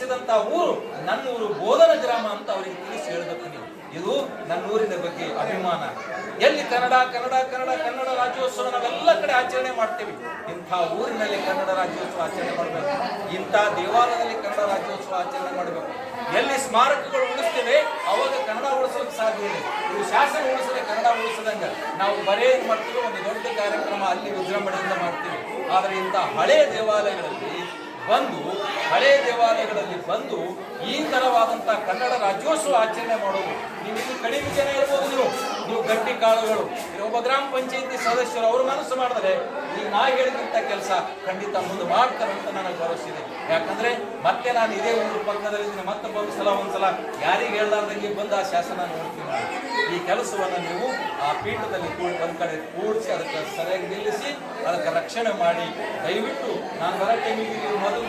ಎನಿಸಿದಂತ ಊರು, ನನ್ನ ಊರು ಬೋಧನ ಗ್ರಾಮ ಅಂತ ಅವರಿಗೆ ತಿಳಿಸಿ ನೀವು. ಇದು ನನ್ನ ಊರಿನ ಬಗ್ಗೆ ಅಭಿಮಾನ. ಎಲ್ಲಿ ಕನ್ನಡ ಕನ್ನಡ ಕನ್ನಡ ಕನ್ನಡ ರಾಜ್ಯೋತ್ಸವ ನಾವೆಲ್ಲ ಕಡೆ ಆಚರಣೆ ಮಾಡ್ತೀವಿ. ಇಂಥ ಊರಿನಲ್ಲಿ ಕನ್ನಡ ರಾಜ್ಯೋತ್ಸವ ಆಚರಣೆ ಮಾಡಬೇಕು. ಇಂಥ ದೇವಾಲಯದಲ್ಲಿ ಕನ್ನಡ ರಾಜ್ಯೋತ್ಸವ ಆಚರಣೆ ಮಾಡಬೇಕು. ಎಲ್ಲಿ ಸ್ಮಾರಕಗಳು ಉಳಿಸ್ತೇವೆ, ಅವಾಗ ಕನ್ನಡ ಉಳಿಸೋಕೆ ಸಾಧ್ಯ ಇದೆ. ಇದು ಶಾಸನ ಉಳಿಸದೆ ಕನ್ನಡ ಉಳಿಸದಂಗ ನಾವು ಬರೇ ಮಾಡ್ತೀವಿ ಒಂದು ದೊಡ್ಡ ಕಾರ್ಯಕ್ರಮ ಅಲ್ಲಿ ವಿಜೃಂಭಣೆಯಿಂದ ಮಾಡ್ತೀವಿ. ಆದರೆ ಇಂಥ ಹಳೆಯ ದೇವಾಲಯಗಳಲ್ಲಿ ಬಂದು ಹಳೆ ದೇವಾಲಯಗಳಲ್ಲಿ ಬಂದು ಈ ತರವಾದಂತಹ ಕನ್ನಡ ರಾಜ್ಯೋತ್ಸವ ಆಚರಣೆ ಮಾಡೋದು. ನೀವು ಕಡಿಮೆ ಜನ ಇರ್ಬೋದು ನೀವು. ನೀವು ಗಟ್ಟಿ ಕಾಳುಗಳು. ಒಬ್ಬ ಗ್ರಾಮ ಪಂಚಾಯತಿ ಸದಸ್ಯರು ಅವರು ಮನಸ್ಸು ಮಾಡಿದರೆ, ಈಗ ನಾ ಹೇಳಿದಂತ ಕೆಲಸ ಖಂಡಿತ ಮುಂದೆ ಮಾಡ್ತಾರೆ ಅಂತ ನನಗೆ ಭರವಸೆ ಯಾಕಂದ್ರೆ ಮತ್ತೆ ನಾನು ಇದೇ ಊರು ಪಕ್ಕದಲ್ಲಿ ಮತ್ತೆ ಒಂದು ಸಲ ಒಂದ್ಸಲ ಯಾರಿಗೆ ಹೇಳ್ಲಾರ್ದಂಗೆ ಬಂದು ಆ ಶಾಸನ ನೋಡ್ತೀನಿ ಈ ಕೆಲಸವನ್ನು ನೀವು ಆ ಪೀಠದಲ್ಲಿ ಒಂದ್ ಕಡೆ ಕೂಡಿಸಿ, ಅದಕ್ಕೆ ಸರಿಯಾಗಿ ನಿಲ್ಲಿಸಿ, ಅದಕ್ಕೆ ರಕ್ಷಣೆ ಮಾಡಿ. ದಯವಿಟ್ಟು ನಾನು ಬರೋ ಟೈಮಿಗೆ ಮೊದಲು